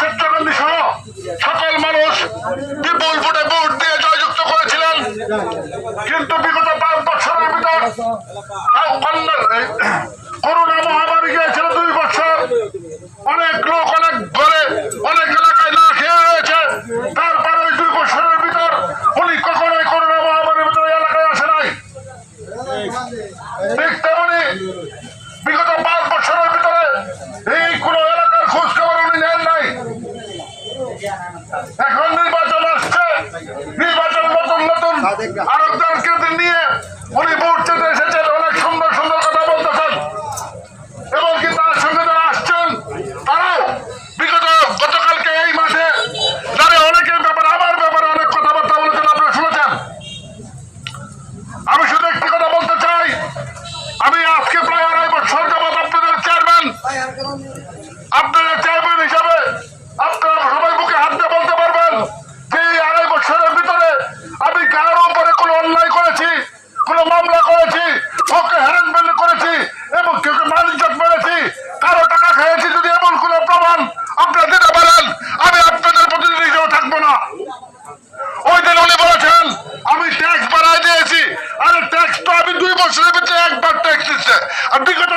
চিত্রকান্তি সহ সকল মানুষ বিপুল ভোটে ভোট দিয়ে জয়যুক্ত করেছিলেন। কিন্তু বিগত পাঁচ বছরের ভিতর করোনা মহামারী গিয়েছিল দুই বছর। অনেক লোক অনেক ঘরে, অনেক এলাকায় না খেয়ে রয়েছে। তারপরে ওই দুই বছরের ভিতর উনি কখনোই করোনা মহামারীর ভিতরে এলাকায় আসে নাই। ঠিক তেমনি বিগত পাঁচ বছরের ভিতরে এই কোন এলাকার খোঁজ খবর উনি নেন নাই এখন নির্বাচন আসছে নির্বাচন আরেকজনকে নিয়ে উনি ভোট চেতে Antígona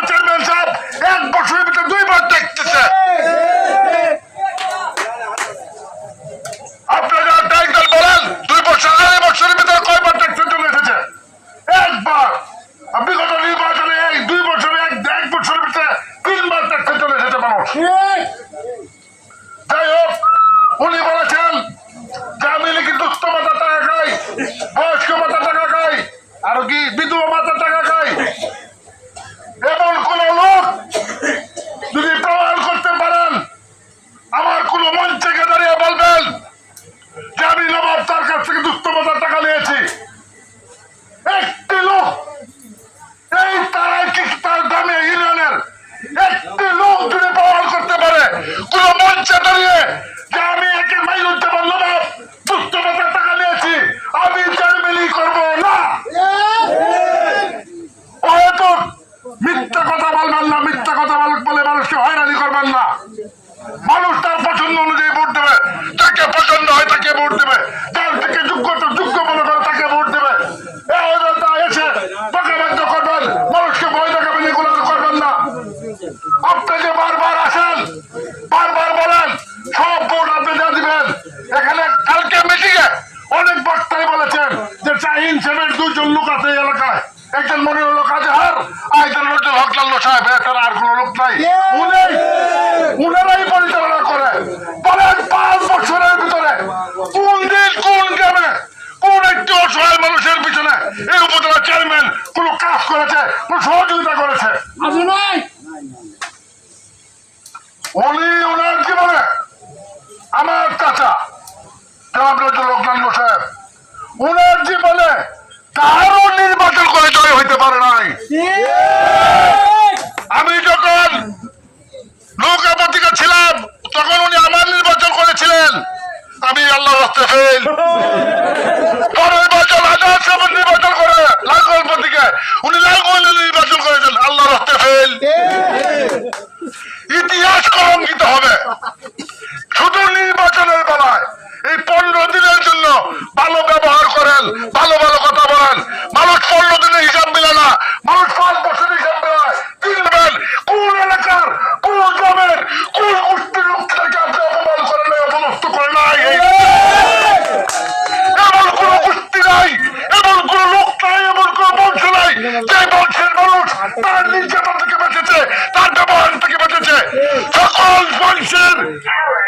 দেবে। যার থেকে যোগ্যতা যোগ্য মনে করে তাকে ভোট দেবে। এসে টাকাবাদ্য করবেন মানুষকে ভয় দেখাবেন এগুলো করবেন না। আপনি বারবার আসেন বারবার বলেন সব ভোট আপনি দিয়ে দিবেন। এখানে কালকে মিটিংয়ে অনেক বক্তাই বলেছেন যে চাহিন সেমের দুজন লোক আছে এই এলাকায়। একজন মনে হলো কাজহার আর একজন হচ্ছে হকলাল্ল সাহেব। আর কোনো লোক নাই উনি উনারাই পরিচালনা করে বলেন পাঁচ বছরের ভিতরে কোন দিন কোন গ্রামে কোন একটি অসহায় মানুষের পিছনে এই উপজেলা চেয়ারম্যান কোন কাজ করেছে কোন সহযোগিতা করেছে? উনি ওনার জীবনে আমার চাচা লোকনান্দ সাহেব ওনার জীবনে কারও নির্বাচন করে জয় হইতে পারে নাই। আমি যখন নৌকা পত্রিকা ছিলাম তখন উনি আমার নির্বাচন করেছিলেন। আমি আল্লাহ ফেল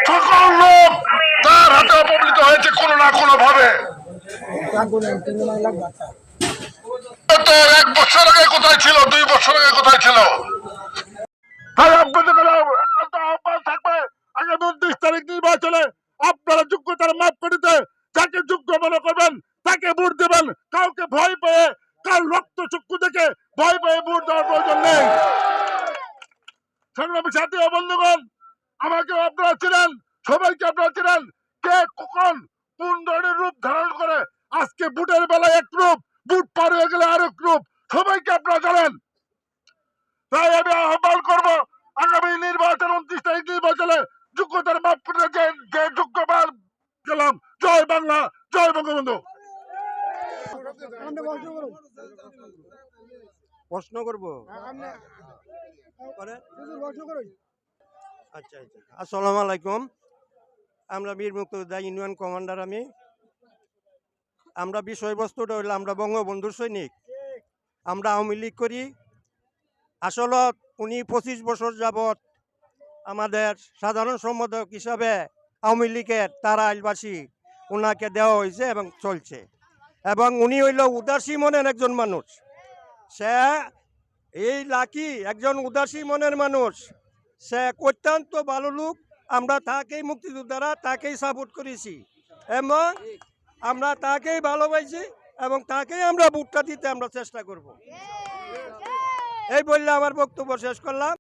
সকল লোক তার হাতে অপমানিত হয়েছে কোনো না কোনো ভাবে এক বছর আগে কোথায় ছিল? দুই বছর আগে কোথায় ছিল? থাকবে? তারিখ আপনারা যোগ্যতার মাপ করিতে যাকে যোগ্য মনে করবেন, তাকে ভোট দেবেন। কাউকে ভয় পেয়ে, কার রক্ত চক্ষু দেখে ভয় পেয়ে ভোট দেওয়ার প্রয়োজন নেই। সংগ্রামী সাথী বন্ধুগণ আমাকে আপনারা চিনেন, সবাইকে আপনারা চিনেন। কে কখন কোন ধরনের রূপ ধারণ করে, আজকে বুটের বেলায় এক রূপ বুট পার হয়ে গেলে আরেক রূপ, সবাইকে আপনারা জানেন। তাই আমি আহ্বান করব, আগামী নির্বাচন উনত্রিশ তারিখ নির্বাচনে যোগ্যতার মাপটা যে যে যোগ্যবার গেলাম। জয় বাংলা, জয় বঙ্গবন্ধু। প্রশ্ন করব? করে আচ্ছা আচ্ছা। আসসালামু আলাইকুম। আমরা বীর মুক্তিযোদ্ধা ইউনিয়ন কমান্ডার আমি। আমরা বিষয়বস্তুটা হইল আমরা বঙ্গবন্ধুর সৈনিক। আমরা আওয়ামী লীগ করি। আসলে উনি পঁচিশ বছর যাবৎ আমাদের সাধারণ সম্পাদক হিসাবে আওয়ামী লীগের তারা আইলবাসী ওনাকে দেওয়া হয়েছে এবং চলছে। এবং উনি হইল উদাসী মনের একজন মানুষ। সে এই লাকি একজন উদাসী মনের মানুষ। সে অত্যন্ত ভালো লোক। আমরা তাকেই মুক্তিযোদ্ধারা তাকেই সাপোর্ট করেছি। এবং আমরা তাকেই ভালোবাসি এবং তাকেই আমরা ভোটটা দিতে আমরা চেষ্টা করব। এই বললে আমার বক্তব্য শেষ করলাম।